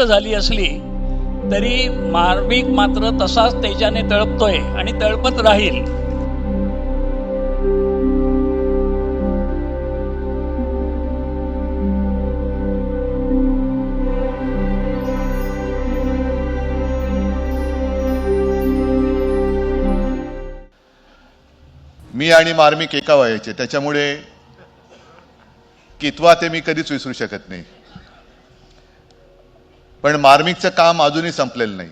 झाली असली तरी मार्मिक मात्र तसाच तेजाने तळपतोय आणि तळपत राहील. मी आणि मार्मिक एका वयाचे त्याच्यामुळे कितवा ते मी कधीच विसरू शकत नाही. पण मार्मिकचं काम अजूनही संपलेलं नाही.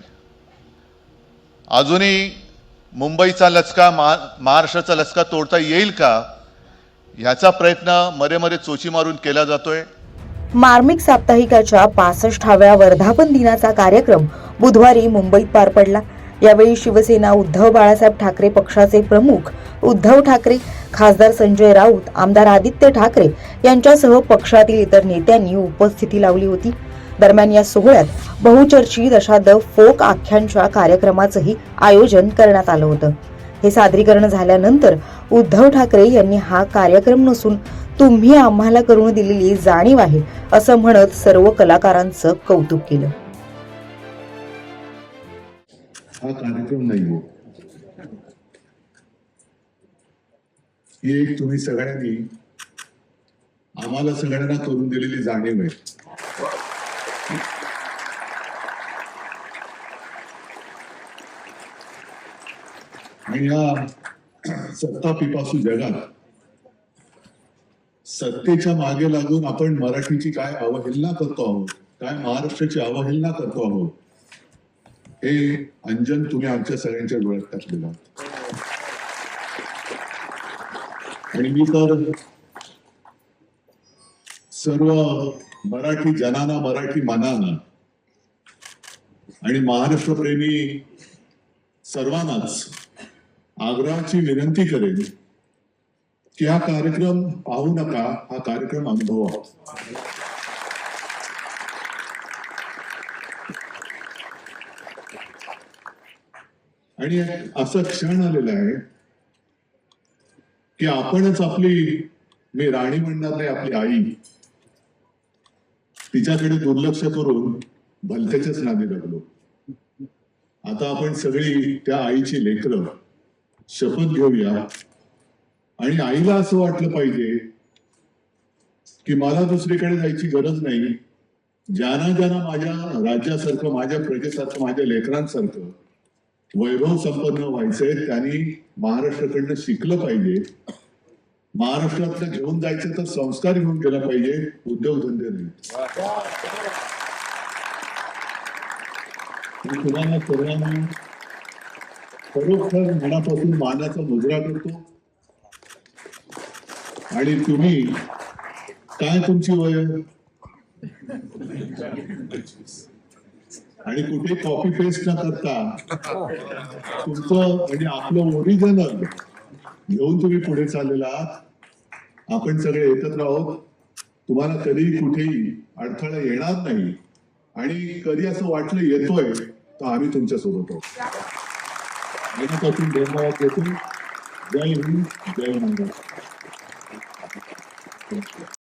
अजूनही मुंबईचा लचका मा महाराष्ट्राचा लचका तोडता येईल का? ह्याचा प्रयत्न मरे मरे चोची मारून केला जातोय. मार्मिक साप्ताहिकाच्या पासष्टाव्या वर्धापन दिनाचा कार्यक्रम बुधवारी मुंबईत पार पडला. यावेळी शिवसेना उद्धव बाळासाहेब ठाकरे पक्षाचे प्रमुख उद्धव ठाकरे खासदार संजय राऊत आमदार आदित्य ठाकरे यांच्यासह पक्षातील इतर नेत्यांनी उपस्थिती लावली होती. दरम्यान या सोहळ्यात बहुचर्चित अशा द फोक आख्यांच्या कार्यक्रमाचंही आयोजन करण्यात आलं होतं. हे सादरीकरण झाल्यानंतर उद्धव ठाकरे यांनी हा कार्यक्रम नसून तुम्ही आम्हाला करून दिलेली जाणीव आहे असं म्हणत सर्व कलाकारांचं कौतुक केलं. हा कार्यक्रम नाही हो. ही. एक तुम्ही सगळ्यांनी आम्हाला सगळ्यांना करून दिलेली जाणीव आहे. या सत्ता पिपासू जगात सत्तेच्या मागे लागून आपण मराठीची काय अवहेलना करतो आहोत? काय महाराष्ट्राची अवहेलना करतो आहोत? हे अंजन तुम्ही आमच्या सगळ्यांच्या डोळ्यात टाकलेलं आणि मी तर सर्व मराठी जनाना मराठी मनाना. आणि महाराष्ट्रप्रेमी सर्वांनाच आग्रहाची विनंती करेन की हा कार्यक्रम पाहू नका हा कार्यक्रम अनुभवा आणि एक असं क्षण आलेला आहे की आपणच आपली मी राणी म्हणणार नाही आपली आई तिच्याकडे दुर्लक्ष करून भलत्याच्याच नादी लागलो. आता आपण सगळी त्या आईची लेकरं शपथ घेऊया. आणि आईला असं वाटलं पाहिजे की मला दुसरीकडे जायची गरज नाही. ज्यांना ज्यांना माझ्या राज्यासारखं माझ्या प्रजेसारखं माझ्या लेकरांसारखं वैभव संपन्न व्हायचंय त्यांनी महाराष्ट्राकडनं शिकलं पाहिजे. महाराष्ट्रातलं घेऊन जायचं तर संस्कार घेऊन गेला पाहिजे उद्योगधंदे नाही. मी तुम्हाला सर्वांना खरोखर मनापासून मानाचा मुजरा करतो. आणि तुम्ही काय तुमची वय? आणि कुठे कॉपी पेस्ट न करता तुमचं आणि आपलं ओरिजिनल घेऊन तुम्ही पुढे चाललेला आहात. आपण सगळे एकत्र आहोत. तुम्हाला कधीही कुठेही अडथळा येणार नाही. आणि कधी असं वाटलं येतोय तर आम्ही तुमच्यासोबत आहोत मनापासून धन्यवाद देतो. जय हिंद जय महाराष्ट्र.